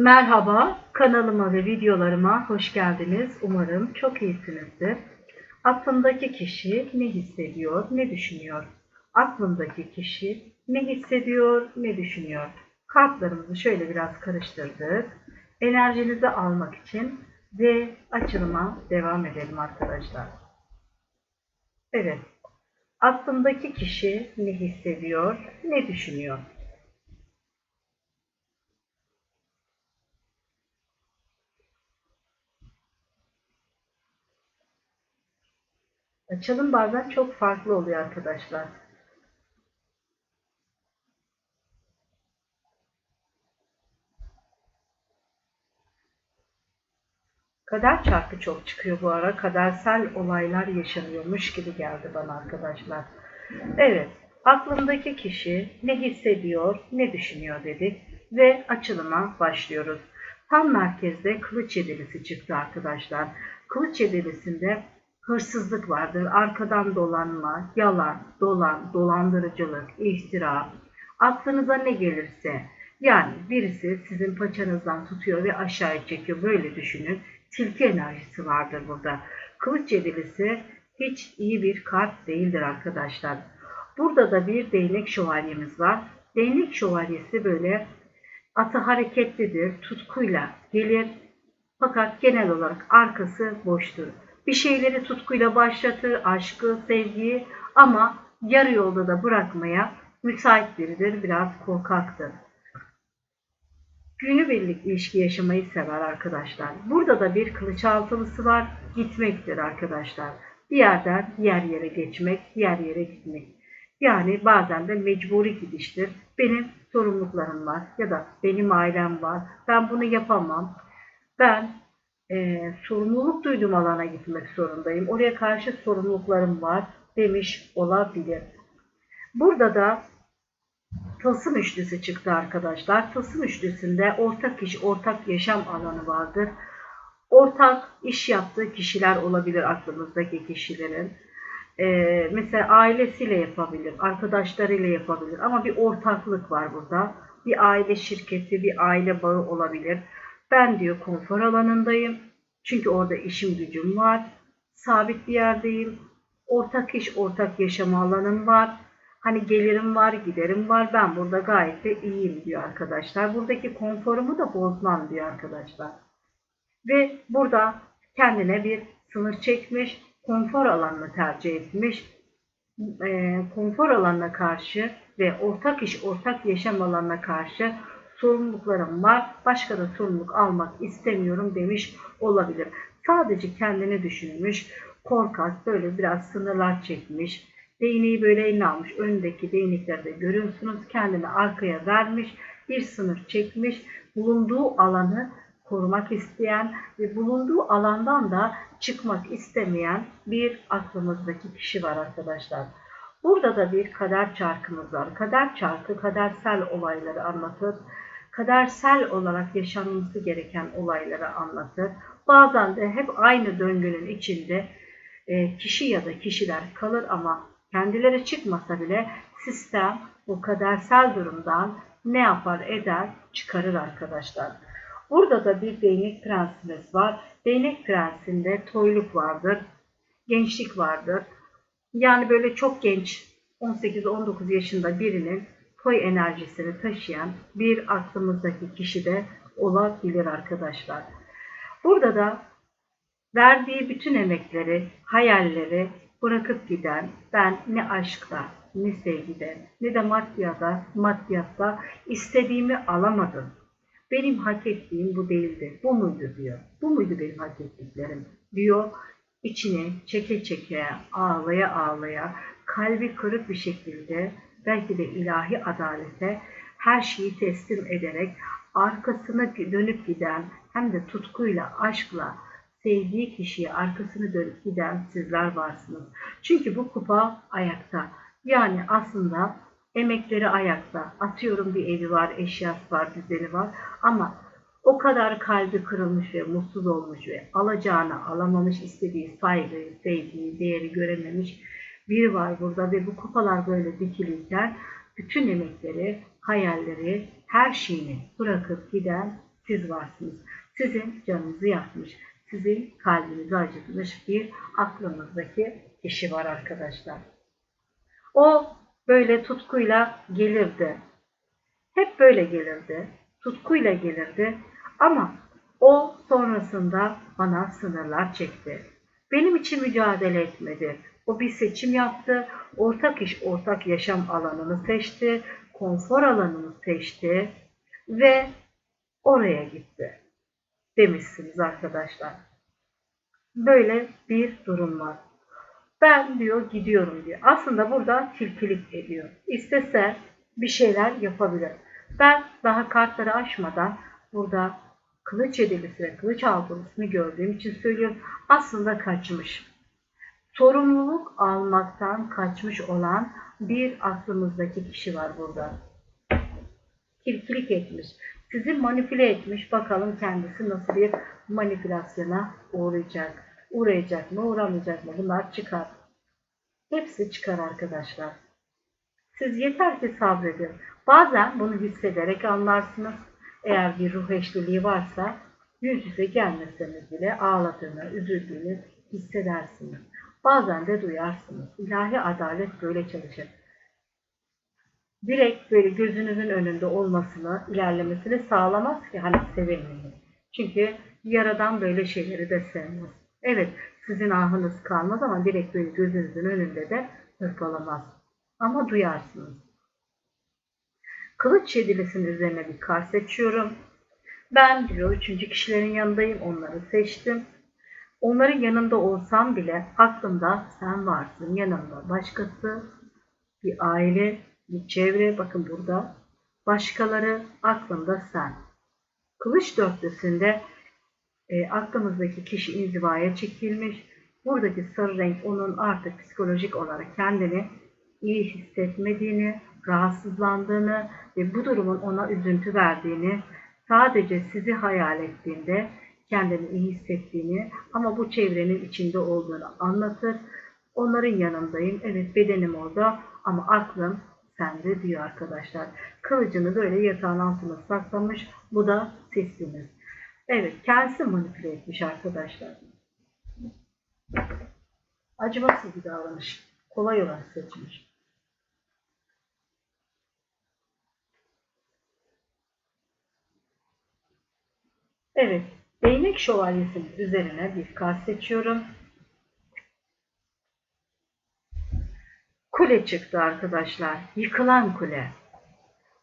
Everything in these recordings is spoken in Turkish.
Merhaba, kanalıma ve videolarıma hoş geldiniz. Umarım çok iyisinizdir. Aklındaki kişi ne hissediyor, ne düşünüyor? Aklındaki kişi ne hissediyor, ne düşünüyor? Kartlarımızı şöyle biraz karıştırdık. Enerjinizi almak için ve açılıma devam edelim arkadaşlar. Evet, aklındaki kişi ne hissediyor, ne düşünüyor? Açılım bazen çok farklı oluyor arkadaşlar. Kader çarkı çok çıkıyor bu ara. Kadersel olaylar yaşanıyormuş gibi geldi bana arkadaşlar. Evet, aklımdaki kişi ne hissediyor, ne düşünüyor dedik ve açılıma başlıyoruz. Tam merkezde kılıç yedilisi çıktı arkadaşlar. Kılıç yedilisinde hırsızlık vardır. Arkadan dolanma, yalan, dolan, dolandırıcılık, iftira. Aklınıza ne gelirse. Yani birisi sizin paçanızdan tutuyor ve aşağıya çekiyor. Böyle düşünün. Tilki enerjisi vardır burada. Kılıç yedilisi hiç iyi bir kart değildir arkadaşlar. Burada da bir değnek şövalyemiz var. Değnek şövalyesi böyle atı hareketlidir, tutkuyla gelir. Fakat genel olarak arkası boştur. Bir şeyleri tutkuyla başlatır, aşkı, sevgiyi ama yarı yolda da bırakmaya müsait biridir, biraz korkaktır. Günübirlik ilişki yaşamayı sever arkadaşlar. Burada da bir kılıç altılısı var, gitmektir arkadaşlar. Bir yerden diğer yere geçmek, diğer yere gitmek. Yani bazen de mecburi gidiştir. Benim sorumluluklarım var ya da benim ailem var. Ben bunu yapamam. Ben e, sorumluluk duyduğum alana gitmek zorundayım. Oraya karşı sorumluluklarım var demiş olabilir. Burada da tılsım üçlüsü çıktı arkadaşlar. Tılsım üçlüsünde ortak iş, ortak yaşam alanı vardır. Ortak iş yaptığı kişiler olabilir aklımızdaki kişilerin. Ee, mesela ailesiyle yapabilir, arkadaşlarıyla yapabilir ama bir ortaklık var burada. Bir aile şirketi, bir aile bağı olabilir. Ben diyor konfor alanındayım. Çünkü orada işim gücüm var. Sabit bir yerdeyim. Ortak iş, ortak yaşam alanım var. Hani gelirim var, giderim var. Ben burada gayet de iyiyim diyor arkadaşlar. Buradaki konforumu da bozmam diyor arkadaşlar. Ve burada kendine bir sınır çekmiş, konfor alanını tercih etmiş. E, konfor alanına karşı ve ortak iş, ortak yaşam alanına karşı sorumluluklarım var. Başka da sorumluluk almak istemiyorum demiş olabilir. Sadece kendini düşünmüş, korkak, böyle biraz sınırlar çekmiş. Değneği böyle eline almış. Önündeki değneklerde görüyorsunuz. Kendini arkaya vermiş. Bir sınır çekmiş. Bulunduğu alanı korumak isteyen ve bulunduğu alandan da çıkmak istemeyen bir aklımızdaki kişi var arkadaşlar. Burada da bir kader çarkımız var. Kader çarkı kadersel olayları anlatır. Kadersel olarak yaşanması gereken olayları anlatır. Bazen de hep aynı döngünün içinde e, kişi ya da kişiler kalır ama kendileri çıkmasa bile sistem bu kadersel durumdan ne yapar eder çıkarır arkadaşlar. Burada da bir değnek prensimiz var. Değnek prensinde toyluk vardır, gençlik vardır. Yani böyle çok genç 18-19 yaşında birinin toy enerjisini taşıyan bir aklımızdaki kişi de olabilir arkadaşlar. Burada da verdiği bütün emekleri, hayalleri bırakıp giden ben ne aşkta, ne sevgide, ne de maddiyata, maddiyatta istediğimi alamadım. Benim hak ettiğim bu değildi. Bu muydu diyor. Bu muydu benim hak ettiklerim diyor. İçine çeke çeke, ağlaya ağlaya, kalbi kırık bir şekilde belki de ilahi adalete her şeyi teslim ederek arkasına dönüp giden hem de tutkuyla, aşkla sevdiği kişiye arkasını dönüp giden sizler varsınız. Çünkü bu kupa ayakta. Yani aslında emekleri ayakta. Atıyorum bir evi var, eşyası var, düzeni var ama o kadar kalbi kırılmış ve mutsuz olmuş ve alacağını alamamış, istediği saygıyı, sevgiyi, değeri görememiş biri var burada ve bu kupalar böyle dikilirken bütün emekleri, hayalleri, her şeyini bırakıp giden siz varsınız. Sizin canınızı yakmış, sizin kalbinizi acıtmış bir aklınızdaki kişi var arkadaşlar. O böyle tutkuyla gelirdi. Hep böyle gelirdi. Tutkuyla gelirdi. Ama o sonrasında bana sınırlar çekti. Benim için mücadele etmedi. O bir seçim yaptı. Ortak iş, ortak yaşam alanını seçti. Konfor alanını seçti. Ve oraya gitti. Demişsiniz arkadaşlar. Böyle bir durum var. Ben diyor gidiyorum diyor. Aslında burada tilkilik ediyor. İstese bir şeyler yapabilir. Ben daha kartları açmadan burada kılıç edilisi ve kılıç altılısını gördüğüm için söylüyorum. Aslında kaçmış. Sorumluluk almaktan kaçmış olan bir aklımızdaki kişi var burada. Tilkilik etmiş. Sizi manipüle etmiş. Bakalım kendisi nasıl bir manipülasyona uğrayacak. Uğrayacak mı, uğramayacak mı? Bunlar çıkar. Hepsi çıkar arkadaşlar. Siz yeter ki sabredin. Bazen bunu hissederek anlarsınız. Eğer bir ruh eşliliği varsa yüz yüze gelmeseniz bile ağladığını, üzüldüğünü hissedersiniz. Bazen de duyarsınız. İlahi adalet böyle çalışır. Direkt böyle gözünüzün önünde olmasını, ilerlemesini sağlamaz ki hani sevilmeyin. Çünkü yaradan böyle şeyleri de sevmez. Evet sizin ahınız kalmaz ama direkt böyle gözünüzün önünde de hırpalamaz. Ama duyarsınız. Kılıç yedilisinin üzerine bir kar seçiyorum. Ben diyor üçüncü kişilerin yanındayım. Onları seçtim. Onların yanında olsam bile aklımda sen varsın. Yanımda başkası, bir aile, bir çevre. Bakın burada başkaları aklımda sen. Kılıç dörtlüsünde e, aklımızdaki kişi inzivaya çekilmiş. Buradaki sarı renk onun artık psikolojik olarak kendini iyi hissetmediğini, rahatsızlandığını ve bu durumun ona üzüntü verdiğini, sadece sizi hayal ettiğinde kendini iyi hissettiğini ama bu çevrenin içinde olduğunu anlatır. Onların yanındayım. Evet bedenim orada ama aklım sende diyor arkadaşlar. Kılıcını böyle yatağın altına saklamış. Bu da sesiniz. Evet kendisi manipüle etmiş arkadaşlar. Acımasız bir davranış. Kolay olan seçmiş. Evet, değnek şövalyesinin üzerine bir kart seçiyorum. Kule çıktı arkadaşlar. Yıkılan kule.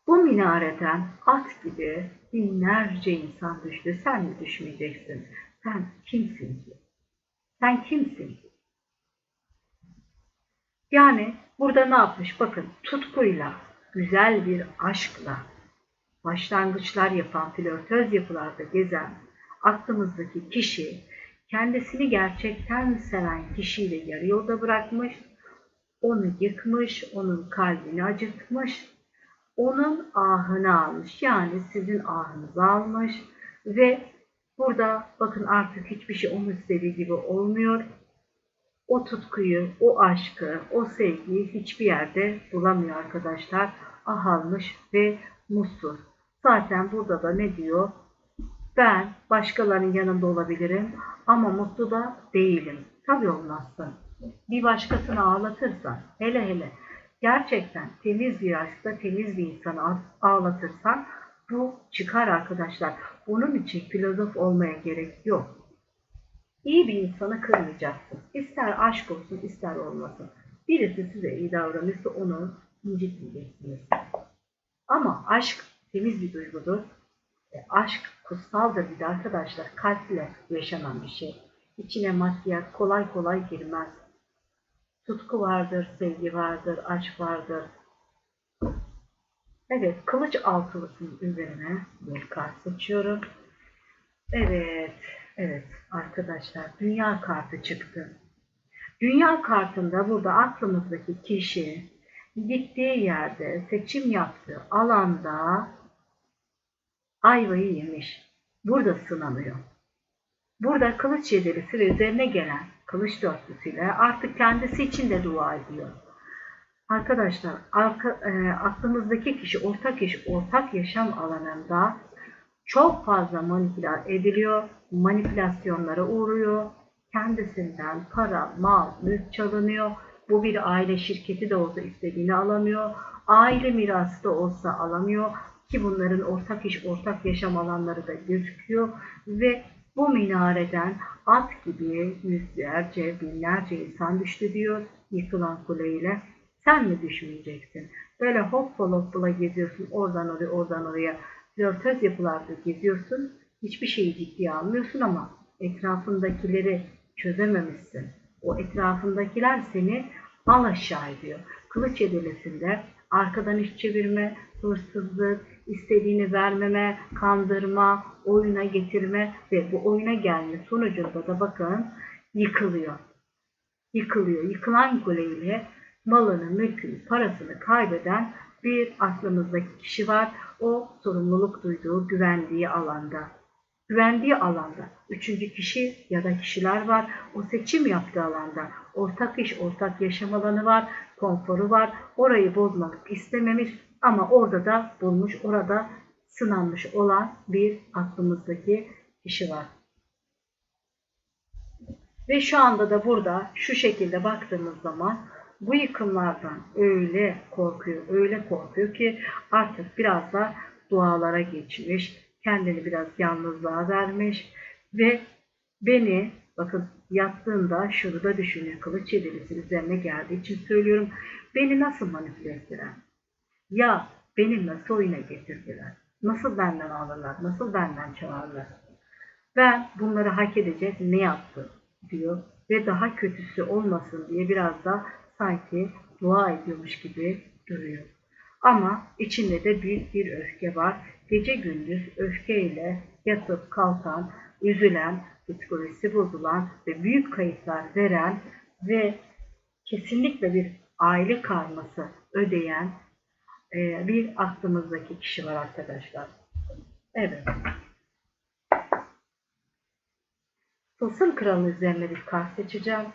Bu minareden at gibi binlerce insan düştü. Sen mi düşmeyeceksin? Sen kimsin ki? Sen kimsin ki? Yani burada ne yapmış? Bakın tutkuyla, güzel bir aşkla, başlangıçlar yapan, flörtöz yapılarda gezen aklımızdaki kişi kendisini gerçekten seven kişiyle yarı yolda bırakmış, onu yıkmış, onun kalbini acıtmış, onun ahını almış. Yani sizin ahınızı almış ve burada bakın artık hiçbir şey onun istediği gibi olmuyor. O tutkuyu, o aşkı, o sevgiyi hiçbir yerde bulamıyor arkadaşlar. Ah almış ve mutsuz. Zaten burada da ne diyor? Ben başkalarının yanında olabilirim ama mutlu da değilim. Tabii olmazsın. Bir başkasını ağlatırsan, hele hele gerçekten temiz bir aşkta temiz bir insanı ağlatırsan bu çıkar arkadaşlar. Bunun için filozof olmaya gerek yok. İyi bir insanı kırmayacaksın. İster aşk olsun ister olmasın. Birisi size iyi davranırsa onu incitmeyeceksiniz. Ama aşk temiz bir duygudur. E, aşk kutsaldır bir de arkadaşlar. Kalple yaşanan bir şey. İçine maddiyat kolay kolay girmez. Tutku vardır, sevgi vardır, aşk vardır. Evet, kılıç altılısının üzerine bir kart seçiyorum. Evet, evet arkadaşlar dünya kartı çıktı. Dünya kartında burada aklımızdaki kişi gittiği yerde, seçim yaptığı alanda ayvayı yemiş. Burada sınanıyor. Burada kılıç yedirisi üzerine gelen kılıç dörtlüsüyle artık kendisi için de dua ediyor. Arkadaşlar arka, e, aklımızdaki kişi ortak iş, ortak yaşam alanında çok fazla manipüle ediliyor, manipülasyonlara uğruyor, kendisinden para, mal, mülk çalınıyor. Bu bir aile şirketi de olsa istediğini alamıyor. Aile mirası da olsa alamıyor ki bunların ortak iş, ortak yaşam alanları da gözüküyor ve bu minareden at gibi yüzlerce, binlerce insan düştü diyor yıkılan kuleyle. Sen mi düşmeyeceksin? Böyle hoppala hoppala geziyorsun oradan oraya, oradan oraya. Flörtöz yapılarda geziyorsun. Hiçbir şeyi ciddiye almıyorsun ama etrafındakileri çözememişsin. O etrafındakiler seni al aşağı ediyor. Kılıç edilesinde arkadan iş çevirme, hırsızlık, istediğini vermeme, kandırma, oyuna getirme ve bu oyuna gelme sonucunda da bakın yıkılıyor. Yıkılıyor. Yıkılan kuleyle malını, mülkünü, parasını kaybeden bir aklımızdaki kişi var. O sorumluluk duyduğu, güvendiği alanda. Güvendiği alanda üçüncü kişi ya da kişiler var. O seçim yaptığı alanda ortak iş, ortak yaşam alanı var, konforu var. Orayı bozmak istememiş ama orada da bulmuş, orada sınanmış olan bir aklımızdaki kişi var. Ve şu anda da burada şu şekilde baktığımız zaman bu yıkımlardan öyle korkuyor, öyle korkuyor ki artık biraz da dualara geçmiş, kendini biraz yalnızlığa vermiş ve beni bakın yattığında şunu da düşünüyor kılıç yedilisi üzerine geldiği için söylüyorum beni nasıl manipüle ettiler ya beni nasıl oyuna getirdiler nasıl benden alırlar nasıl benden çalarlar ben bunları hak edecek ne yaptım diyor ve daha kötüsü olmasın diye biraz da sanki dua ediyormuş gibi duruyor. Ama içinde de büyük bir öfke var. Gece gündüz öfkeyle yatıp kalkan, üzülen, psikolojisi bozulan ve büyük kayıplar veren ve kesinlikle bir aile karması ödeyen e, bir aklımızdaki kişi var arkadaşlar. Evet. Tılsım kralı üzerine bir kart seçeceğim.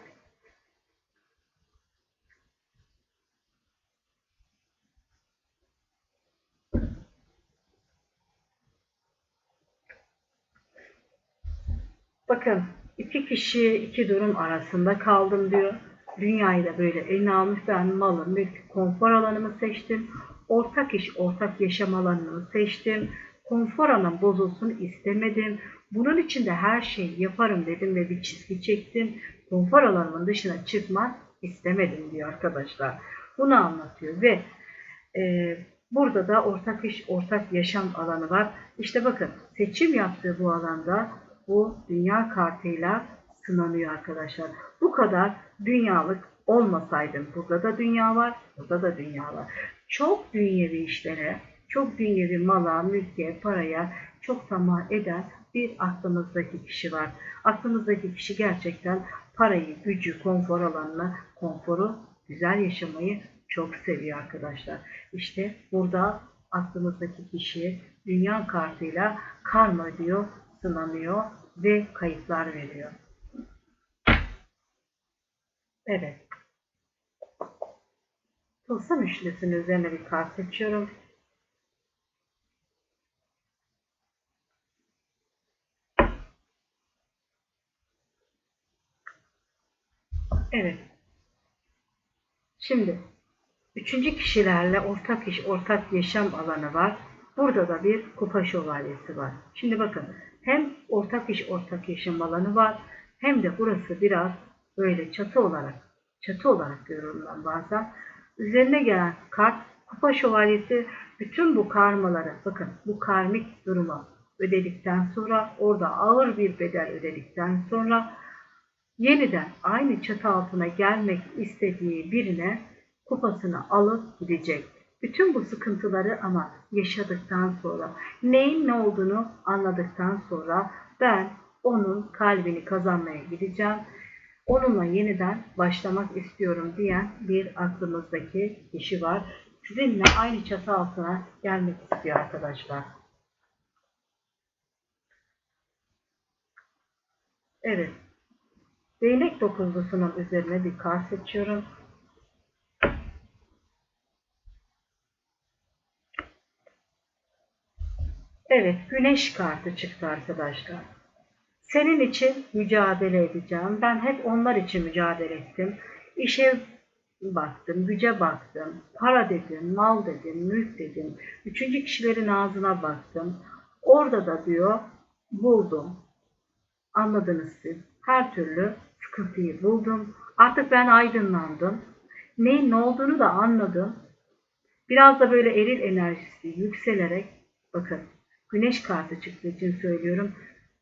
Bakın iki kişi iki durum arasında kaldım diyor. Dünyayı da böyle eline almış ben malı, mülk, konfor alanımı seçtim. Ortak iş, ortak yaşam alanını seçtim. Konfor alanım bozulsun istemedim. Bunun için de her şeyi yaparım dedim ve bir çizgi çektim. Konfor alanımın dışına çıkmak istemedim diyor arkadaşlar. Bunu anlatıyor ve e, burada da ortak iş, ortak yaşam alanı var. İşte bakın seçim yaptığı bu alanda bu dünya kartıyla sınanıyor arkadaşlar. Bu kadar dünyalık olmasaydım burada da dünya var, burada da dünya var. Çok dünyevi işlere, çok dünyevi mala, mülke, paraya çok tamah eden bir aklımızdaki kişi var. Aklımızdaki kişi gerçekten parayı, gücü, konfor alanını, konforu, güzel yaşamayı çok seviyor arkadaşlar. İşte burada aklımızdaki kişi dünya kartıyla karma diyor, sınanıyor ve kayıtlar veriyor. Evet. Tılsım üçlüsünün üzerine bir kart seçiyorum. Evet. Şimdi üçüncü kişilerle ortak iş, ortak yaşam alanı var. Burada da bir kupa şövalyesi var. Şimdi bakın hem ortak iş, ortak yaşam alanı var hem de burası biraz böyle çatı olarak çatı olarak görüyorum ben bazen. Üzerine gelen kart kupa şövalyesi bütün bu karmaları bakın bu karmik duruma ödedikten sonra orada ağır bir bedel ödedikten sonra yeniden aynı çatı altına gelmek istediği birine kupasını alıp gidecek. Bütün bu sıkıntıları ama yaşadıktan sonra, neyin ne olduğunu anladıktan sonra ben onun kalbini kazanmaya gideceğim. Onunla yeniden başlamak istiyorum diyen bir aklımızdaki kişi var. Sizinle aynı çatı altına gelmek istiyor arkadaşlar. Evet. Değnek dokuzlusunun üzerine bir kart seçiyorum. Evet, güneş kartı çıktı arkadaşlar. Senin için mücadele edeceğim. Ben hep onlar için mücadele ettim. İşe baktım, güce baktım, para dedim, mal dedim, mülk dedim. Üçüncü kişilerin ağzına baktım. Orada da diyor, buldum. Anladınız siz. Her türlü sıkıntıyı buldum. Artık ben aydınlandım. Neyin ne olduğunu da anladım. Biraz da böyle eril enerjisi yükselerek, bakın güneş kartı çıktığı için söylüyorum.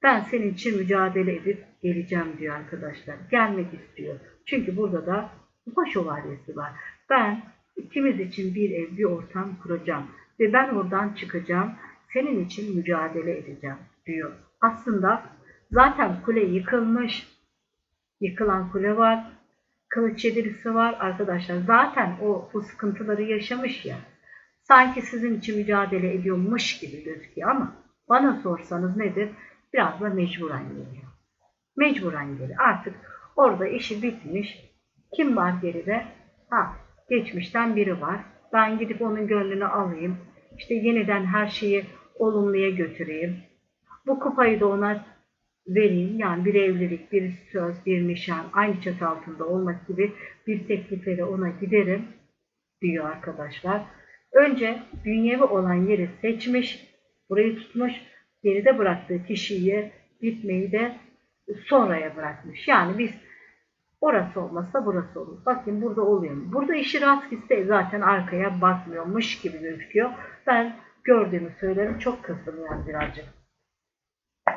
Ben senin için mücadele edip geleceğim diyor arkadaşlar. Gelmek istiyor. Çünkü burada da kupa şövalyesi var. Ben ikimiz için bir ev, bir ortam kuracağım. Ve ben oradan çıkacağım. Senin için mücadele edeceğim diyor. Aslında zaten kule yıkılmış. Yıkılan kule var. Kılıç yedilisi var arkadaşlar. Zaten o bu sıkıntıları yaşamış ya. Sanki sizin için mücadele ediyormuş gibi gözüküyor ama bana sorsanız nedir? Biraz da mecburen geliyor. Mecburen geliyor. Artık orada işi bitmiş. Kim var geride? Ha, geçmişten biri var. Ben gidip onun gönlünü alayım. İşte yeniden her şeyi olumluya götüreyim. Bu kupayı da ona vereyim. Yani bir evlilik, bir söz, bir nişan aynı çatı altında olmak gibi bir teklifleri ona giderim diyor arkadaşlar. Önce dünyevi olan yeri seçmiş, burayı tutmuş, geride bıraktığı kişiyi gitmeyi de sonraya bırakmış. Yani biz orası olmasa burası olur. Bakın burada oluyor? Burada işi rast gitse zaten arkaya bakmıyormuş gibi gözüküyor. Ben gördüğümü söylerim. Çok kızdım yani birazcık.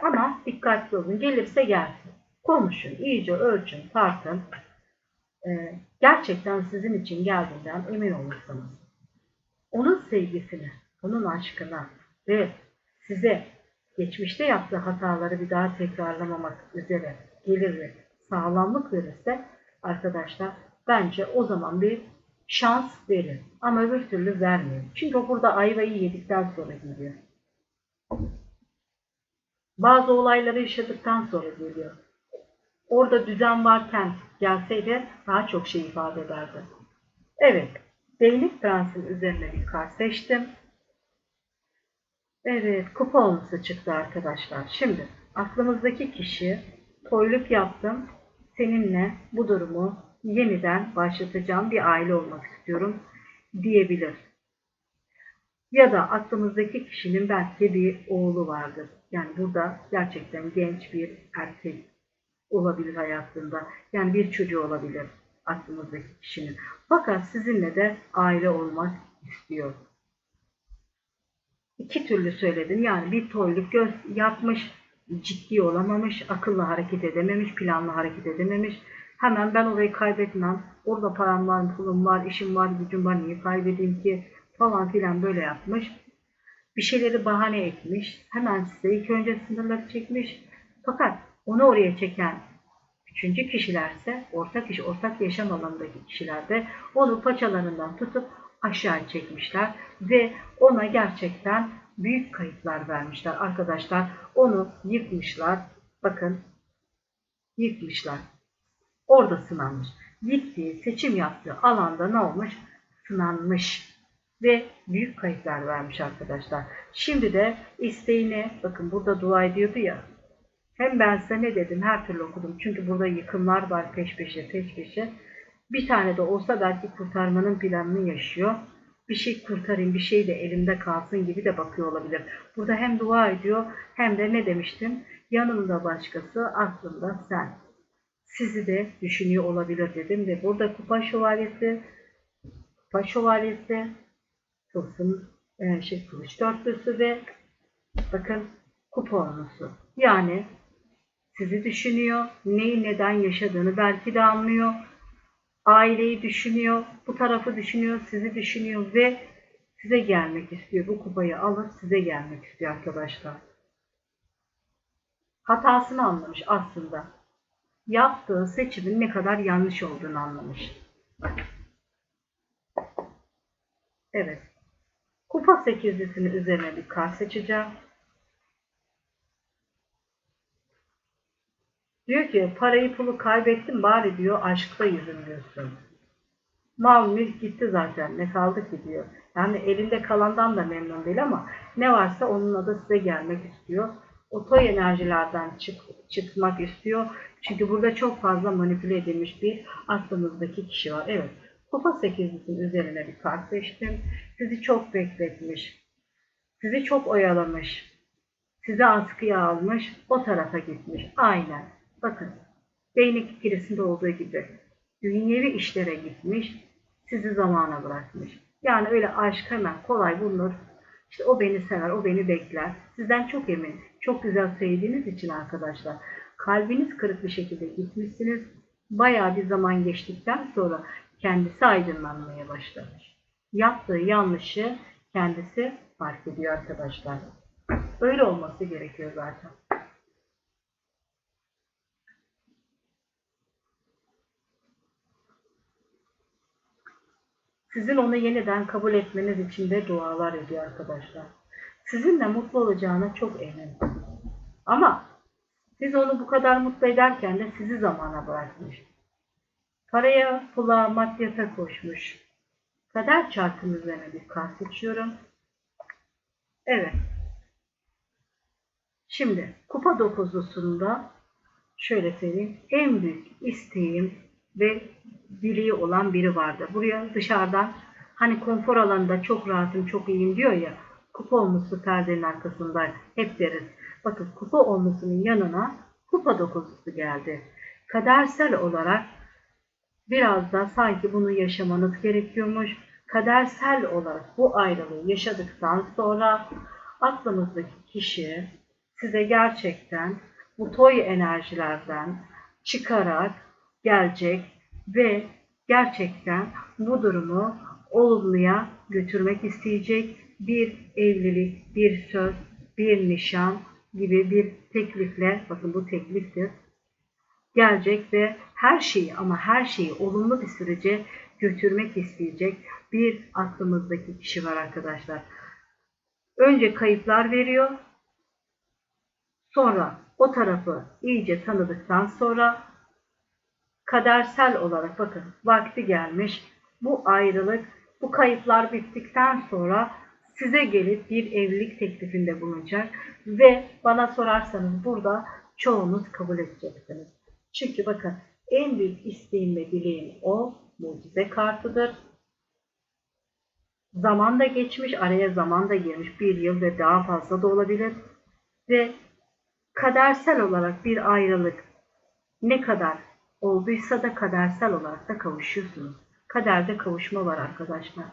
Ama dikkatli olun. Gelirse gelsin. Konuşun, iyice ölçün, tartın. Ee, gerçekten sizin için geldiğinden emin olursanız. Onun sevgisini, onun aşkına ve size geçmişte yaptığı hataları bir daha tekrarlamamak üzere gelir ve sağlamlık verirse arkadaşlar bence o zaman bir şans verin. Ama öbür türlü vermiyor. Çünkü o burada ayvayı yedikten sonra geliyor. Bazı olayları yaşadıktan sonra geliyor. Orada düzen varken gelseydi daha çok şey ifade ederdi. Evet, Değnek Prens'in üzerine bir kart seçtim. Evet, kupa olması çıktı arkadaşlar. Şimdi aklımızdaki kişi toyluk yaptım. Seninle bu durumu yeniden başlatacağım bir aile olmak istiyorum diyebilir. Ya da aklımızdaki kişinin belki bir oğlu vardır. Yani burada gerçekten genç bir erkek olabilir hayatında. Yani bir çocuğu olabilir aklımızdaki kişinin. Fakat sizinle de aile olmak istiyor. İki türlü söyledim. Yani bir toyluk göz yapmış, ciddi olamamış, akıllı hareket edememiş, planlı hareket edememiş. Hemen ben orayı kaybetmem. Orada param var, pulum var, işim var, gücüm var, niye kaybedeyim ki falan filan böyle yapmış. Bir şeyleri bahane etmiş. Hemen size ilk önce sınırları çekmiş. Fakat onu oraya çeken üçüncü kişilerse ortak iş, ortak yaşam alanındaki kişilerde onu paçalarından tutup aşağı çekmişler ve ona gerçekten büyük kayıplar vermişler arkadaşlar. Onu yıkmışlar. Bakın yıkmışlar. Orada sınanmış. Gittiği, seçim yaptığı alanda ne olmuş? Sınanmış ve büyük kayıplar vermiş arkadaşlar. Şimdi de isteğine, bakın burada dua ediyordu ya, hem ben size ne dedim her türlü okudum. Çünkü burada yıkımlar var peş peşe peş peşe. Bir tane de olsa belki kurtarmanın planını yaşıyor. Bir şey kurtarayım, bir şey de elimde kalsın gibi de bakıyor olabilir. Burada hem dua ediyor hem de ne demiştim? Yanımda başkası, aklımda sen. Sizi de düşünüyor olabilir dedim ve burada kupa şövalyesi, kupa şövalyesi, tılsım, e, şey, kılıç dörtlüsü ve bakın kupa olması. Yani sizi düşünüyor, neyi neden yaşadığını belki de anlıyor. Aileyi düşünüyor, bu tarafı düşünüyor, sizi düşünüyor ve size gelmek istiyor. Bu kupayı alıp size gelmek istiyor arkadaşlar. Hatasını anlamış aslında. Yaptığı seçimin ne kadar yanlış olduğunu anlamış. Evet. Kupa sekizlisinin üzerine bir kart seçeceğim. Diyor ki parayı pulu kaybettim bari diyor aşkta yüzüm gülsün. Mal mülk gitti zaten ne kaldı ki diyor. Yani elinde kalandan da memnun değil ama Ne varsa onunla da size gelmek istiyor. O toy enerjilerden çık, çıkmak istiyor. Çünkü burada çok fazla manipüle edilmiş bir aklınızdaki kişi var. Evet. Kupa sekizlisinin üzerine bir kart seçtim. Sizi çok bekletmiş. Sizi çok oyalamış. Sizi askıya almış. O tarafa gitmiş. Aynen. Bakın. Değnek ikilisinde olduğu gibi. Dünyevi işlere gitmiş. Sizi zamana bırakmış. Yani öyle aşk hemen kolay bulunur. İşte o beni sever, o beni bekler. Sizden çok emin, çok güzel sevdiğiniz için arkadaşlar. Kalbiniz kırık bir şekilde gitmişsiniz. Bayağı bir zaman geçtikten sonra kendisi aydınlanmaya başlamış. Yaptığı yanlışı kendisi fark ediyor arkadaşlar. Öyle olması gerekiyor zaten. Sizin onu yeniden kabul etmeniz için de dualar ediyor arkadaşlar. Sizinle mutlu olacağına çok eminim. Ama siz onu bu kadar mutlu ederken de sizi zamana bırakmış. Paraya, pula, maddiyata koşmuş. Kader çarkının üzerine bir kart seçiyorum. Evet. Şimdi kupa dokuzlusunda şöyle söyleyeyim. En büyük isteğim ve dileği olan biri vardı. Buraya dışarıdan hani konfor alanında çok rahatım, çok iyiyim diyor ya. Kupa olmuşsu perdenin arkasında hep deriz. Bakın kupa olmuşsunun yanına kupa dokuzlusu geldi. Kadersel olarak biraz da sanki bunu yaşamanız gerekiyormuş. Kadersel olarak bu ayrılığı yaşadıktan sonra aklımızdaki kişi size gerçekten bu toy enerjilerden çıkarak gelecek ve gerçekten bu durumu olumluya götürmek isteyecek bir evlilik, bir söz, bir nişan gibi bir teklifle, bakın bu tekliftir, gelecek ve her şeyi ama her şeyi olumlu bir sürece götürmek isteyecek bir aklımızdaki kişi var arkadaşlar. Önce kayıplar veriyor. Sonra o tarafı iyice tanıdıktan sonra kadersel olarak bakın vakti gelmiş. Bu ayrılık, bu kayıplar bittikten sonra size gelip bir evlilik teklifinde bulunacak ve bana sorarsanız burada çoğunuz kabul edeceksiniz. Çünkü bakın en büyük isteğim ve dileğim o mucize kartıdır. Zaman da geçmiş, araya zaman da girmiş. Bir yıl ve daha fazla da olabilir. Ve kadersel olarak bir ayrılık ne kadar olduysa da kadersel olarak da kavuşuyorsunuz. Kaderde kavuşma var arkadaşlar.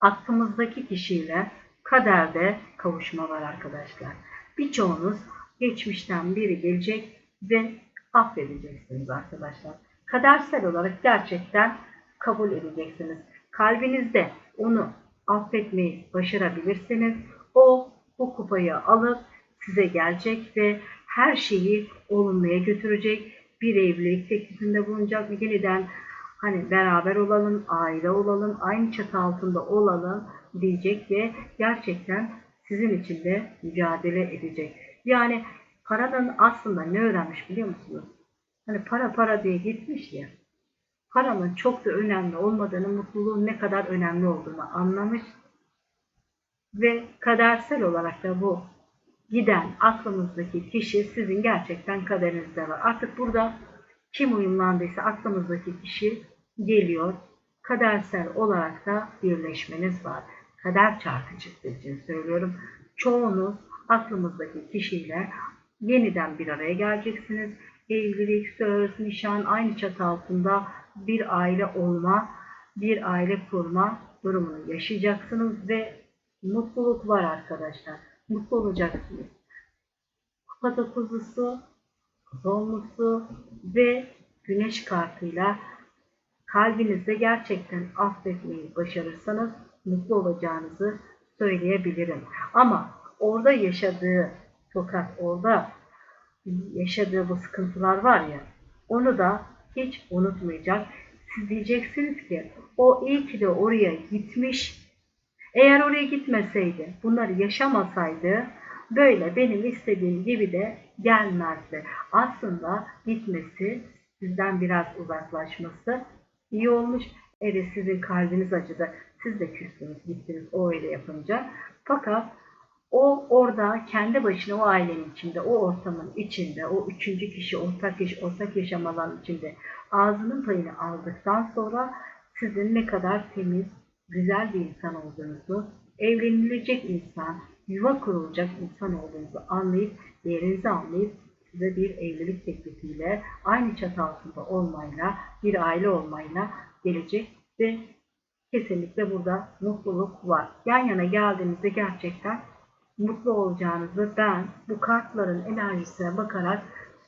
Aklımızdaki kişiyle kaderde kavuşma var arkadaşlar. Birçoğunuz geçmişten biri gelecek ve affedeceksiniz arkadaşlar. Kadersel olarak gerçekten kabul edeceksiniz. Kalbinizde onu affetmeyi başarabilirsiniz. O bu kupayı alıp size gelecek ve her şeyi olumluya götürecek. Bir evlilik teklifinde bulunacak yeniden hani beraber olalım, aile olalım, aynı çatı altında olalım diyecek ve gerçekten sizin için de mücadele edecek. Yani paranın aslında ne öğrenmiş biliyor musunuz? Hani para para diye gitmiş ya. Paranın çok da önemli olmadığını, mutluluğun ne kadar önemli olduğunu anlamış ve kadersel olarak da bu giden aklımızdaki kişi sizin gerçekten kaderinizde var. Artık burada kim uyumlandıysa aklımızdaki kişi geliyor. Kadersel olarak da birleşmeniz var. Kader çarkı çıktığı için söylüyorum. Çoğunuz aklımızdaki kişiyle yeniden bir araya geleceksiniz. Evlilik, söz, nişan aynı çatı altında bir aile olma, bir aile kurma durumunu yaşayacaksınız ve mutluluk var arkadaşlar. Mutlu olacaksınız. Kupa dokuzlusu, dolmusu ve güneş kartıyla kalbinizde gerçekten affetmeyi başarırsanız mutlu olacağınızı söyleyebilirim. Ama orada yaşadığı tokat, orada yaşadığı bu sıkıntılar var ya, onu da hiç unutmayacak. Siz diyeceksiniz ki o iyi ki de oraya gitmiş. Eğer oraya gitmeseydi, bunları yaşamasaydı böyle benim istediğim gibi de gelmezdi. Aslında gitmesi, sizden biraz uzaklaşması iyi olmuş. Evet sizin kalbiniz acıdı. Siz de küstünüz, gittiniz o öyle yapınca. Fakat o orada kendi başına o ailenin içinde, o ortamın içinde, o üçüncü kişi, ortak kişi, ortak yaşam alanının içinde ağzının payını aldıktan sonra sizin ne kadar temiz, güzel bir insan olduğunuzu, evlenilecek insan, yuva kurulacak insan olduğunuzu anlayıp, değerinizi anlayıp size bir evlilik teklifiyle, aynı çatı altında olmayla, bir aile olmayla gelecek ve kesinlikle burada mutluluk var. Yan yana geldiğinizde gerçekten mutlu olacağınızı ben bu kartların enerjisine bakarak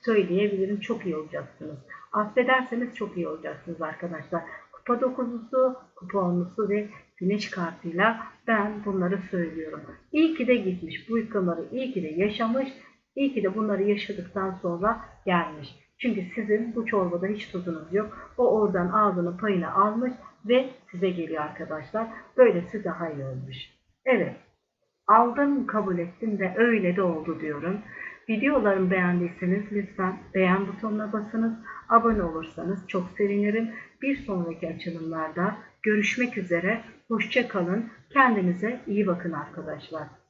söyleyebilirim. Çok iyi olacaksınız. Affederseniz çok iyi olacaksınız arkadaşlar. Kupa dokuzusu, kupa ve güneş kartıyla ben bunları söylüyorum. İyi ki de gitmiş. Bu yıkımları iyi ki de yaşamış. İyi ki de bunları yaşadıktan sonra gelmiş. Çünkü sizin bu çorbada hiç tuzunuz yok. O oradan ağzının payını almış ve size geliyor arkadaşlar. Böylesi daha iyi olmuş. Evet. Aldım, kabul ettim ve öyle de oldu diyorum. Videolarımı beğendiyseniz lütfen beğen butonuna basınız. Abone olursanız çok sevinirim. Bir sonraki açılımlarda görüşmek üzere. Hoşça kalın. Kendinize iyi bakın arkadaşlar.